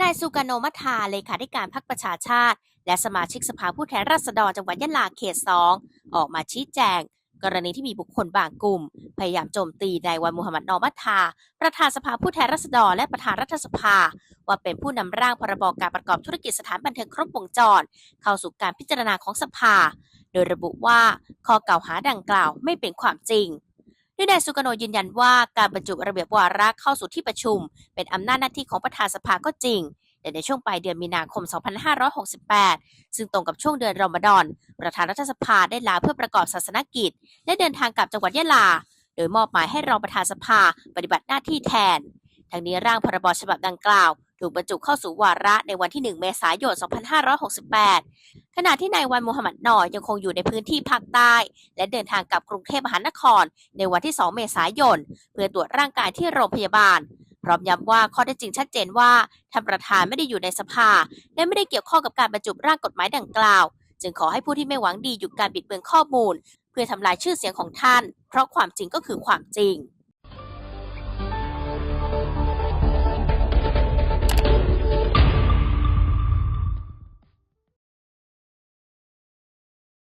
นายสุกาโนมัทาเลขาธิการพรรคประชาชาติ และสมาชิกสภาผู้แทนราษฎรจังหวัดยะลาเขต2องออกมาชี้แจง กรณีที่มีบุคคลบางกลุ่ม พยายามโจมตีนายวันมูฮัมหมัดนอมัทา ประธานสภาผู้แทนราษฎรและประธานรัฐสภา ว่าเป็นผู้นำร่างพรบการประกอบธุรกิจสถานบันเทิงครบวงจร เข้าสู่การพิจารณาของสภา โดยระบุว่าข้อกล่าวหาดังกล่าวไม่เป็นความจริง ดยนายสุกโนยืนยันว่าการบรรจุระเบียบวาระเข้าสู่ที่ประชุม เป็นอำนาจหน้าที่ของประธานสภาก็จริง แต่ในช่วงปลายเดือนมีนาคม 2568 ซึ่งตรงกับช่วงเดือนรอมฎอน ประธานรัฐสภาได้ลาเพื่อประกอบศาสนกิจ และเดินทางกลับจังหวัดยะลา โดยมอบหมายให้รองประธานสภาปฏิบัติหน้าที่แทน ทั้งนี้ร่างพรบฉบับดังกล่าว ถูกบรรจุเข้าสู่วาระในวันที่ 1 เมษายน 2568 ขณะที่นายวันมูฮัมหมัดนอยังคงอยู่ในพื้นที่ภาคใต้ และเดินทางกลับกรุงเทพมหานคร ในวันที่ 2 เมษายน เพื่อตรวจร่างกายที่โรงพยาบาล พร้อมย้ำว่าข้อเท็จจริงชัดเจนว่าท่านประธานไม่ได้อยู่ในสภา และไม่ได้เกี่ยวข้องกับการบรรจุร่างกฎหมายดังกล่าว จึงขอให้ผู้ที่ไม่หวังดีหยุดการบิดเบือนข้อมูล เพื่อทำลายชื่อเสียงของท่าน เพราะความจริงก็คือความจริง